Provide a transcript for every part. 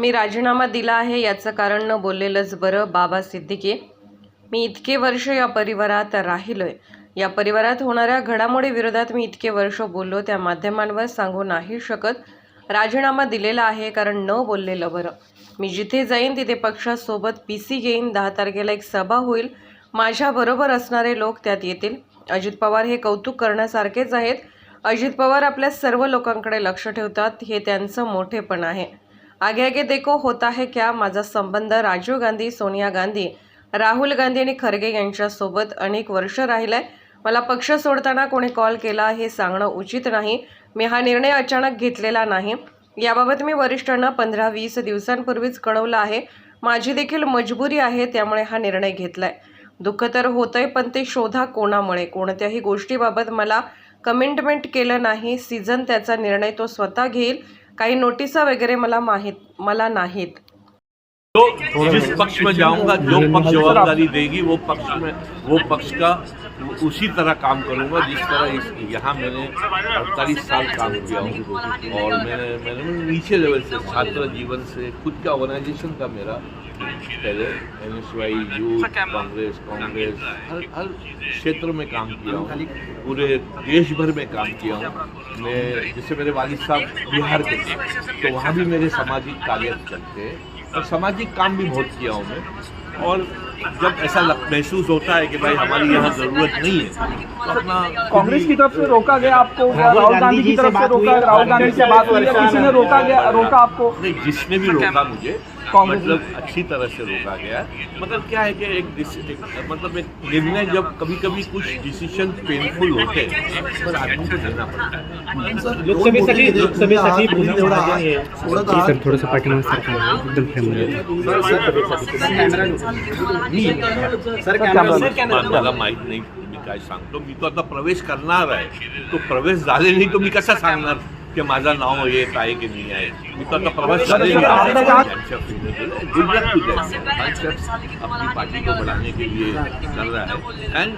मी राजीनामा दिला आहे याचं कारण न बोललेलंच बरं बाबा सिद्दीकी. मी इतके वर्ष या परिवारात राहिलो आहे या परिवारात होणाऱ्या घडामोडी विरोधात मी इतके वर्ष बोललो त्या माध्यमांवर सांगू नाही शकत. राजीनामा दिलेला आहे कारण न बोललेलं बरं. मी जिथे जाईन तिथे पक्षासोबत पी सी घेईन. दहा तारखेला एक सभा होईल. माझ्याबरोबर असणारे लोक त्यात येतील. अजित पवार हे कौतुक करण्यासारखेच आहेत. अजित पवार आपल्या सर्व लोकांकडे लक्ष ठेवतात. हे त्यांचं मोठेपण आहे. आगे आगे देखो होता है क्या? माझा संबंध राजीव गांधी सोनिया गांधी राहुल गांधी आणि खरगे यांच्यासोबत अनेक वर्ष राहिलं आहे मला पक्ष सोडताना कोणी कॉल केला हे सांगणं उचित नाही. मी हा निर्णय अचानक घेतलेला नाही. याबाबत मी वरिष्ठांना पंधरा वीस दिवसांपूर्वीच कळवलं आहे. माझी देखील मजबुरी आहे त्यामुळे हा निर्णय घेतलाय. दुःख तर होतंय पण ते शोधा कोणामुळे? कोणत्याही गोष्टीबाबत मला कमिटमेंट केलं नाही. सीझन त्याचा निर्णय तो स्वतः घेईल. काही नोटिसा वगैरे मला माहीत मला नाहीत. जो जिस पक्ष में जाऊँगा जो पक्ष जवाबदारी देगी वो पक्ष में वो पक्ष का उसी तरह काम करूँगा जिस तरह इस यहाँ मैंने अड़तालीस साल काम किया हूँ। और मैंने मैंने नीचे लेवल से छात्र जीवन से खुद का ऑर्गेनाइजेशन का मेरा पहले N S Y youth Congress Congress हर हर क्षेत्र में काम किया हूँ। पूरे देश भर में काम किया हूँ। मैं जैसे मेरे वालिद साहब बिहार के थे तो वहाँ भी मेरे सामाजिक कार्य चलते हैं। और सामाजिक काम भी बहुत किया हूँ मैं। और जब ऐसा महसूस होता है कि भाई हमारी यहाँ ज़रूरत नहीं है तो अपना कांग्रेस की तरफ़ से रोका गया आपको राहुल गांधी की तरफ़ से रोका राहुल गांधी से बात हुई किसी ने रोका गया रोका आपको नहीं जिसने भी रोका मुझे कांग्रेस मतलब अच्छी तरह से रोका गया मतलब क्या है कि एक, एक मतलब एक निर्णय जब कभी कभी कुछ डिसीज़न पेनफुल होते हैं पर आदमी को लेना पड़ता है सर मला माहित नाही मी काय सांगतो मी तो आता प्रवेश करणार आहे. तो प्रवेश झाले नाही तो मी कसा सांगणार की माझं नाव येत आहे की नाही आहे? मी तो आता प्रवेश गुड लक टू अपनी पार्टी को बढ़ाने के लिए कर रहा है and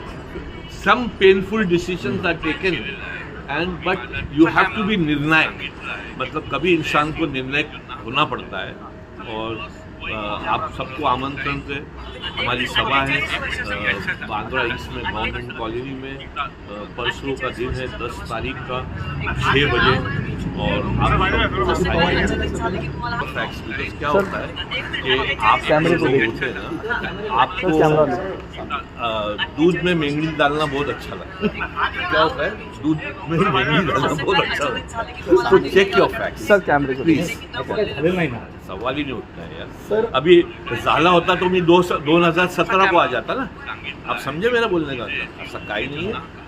some painful decisions are taken and but you have to be निर्णायक. मतलब कभी इंसान को निर्णय होना पड़ता है. और आप सबको आमंत्रण थे हमारी सभा है बांद्रा ईस्ट में गवर्नमेंट कॉलोनी में परसों का दिन है दस तारीख का छः बजे और आप बिकॉज़ क्या होता है कि आप कैमरे को। होते हैं ना आपको दूध में मेंगनी डालना बहुत अच्छा लगता है। क्या होता है? दूध में मेंगनी डालना बहुत अच्छा लगता है। तो चेक योर फैक्ट्स सर कैमरे को प्लीज़ झालेलं नाही ना। सवाल ही नहीं उठता है यार। सर अभी झाला होता तो मी दो दोन हज़ार सतरा को आ जाता ना। आप समझे मेरा बोलने का? मतलब असं काही नाही आहे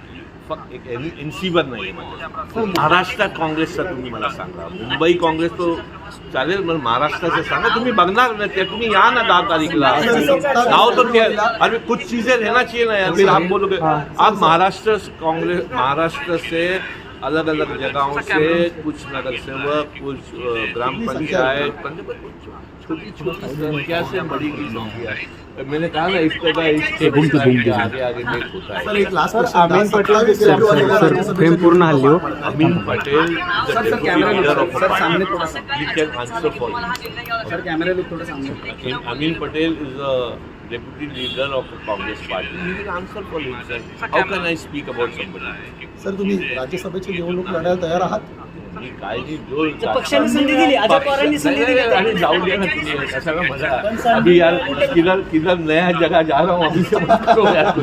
फक्त एक इन्सिबर नाही आहे माझ्या महाराष्ट्रात काँग्रेसचा तुम्ही मला सांगा। मुंबई काँग्रेस तो चालेल पण महाराष्ट्राचं सांगा। तुम्ही बघणार ना ते तुम्ही या ना दहा तारीखला नाव तो ते अरे कुछ चीज़ें रहना चाहिए ना यार। फिर आप बोलोगे आप महाराष्ट्र कांग्रेस महाराष्ट्र से अलग अलग जगहों से कुछ नगर सेवक कुछ ग्राम पंचायत। छोटी छोटी संख्या से बड़ी की संख्या है मैंने कहा ना इस तरह इस आगे आगे होता है। सर, पटेल फ्रेम पूर्ण Amin Patel party. Deputy leader of the Congress party. He will answer for himself. How can I speak about somebody? Sir तुम्ही राज्यसभेची निवडणूक लढायला तयार आहात मी काय नाही, जो पक्षाने संधी दिली, अजित पवारांनी संधी दिली. अरे जाऊ द्या ना तुम्ही कशाला मजा अभी यार किधर किधर नया जगह जा रहा हूँ अभी से मत करो यार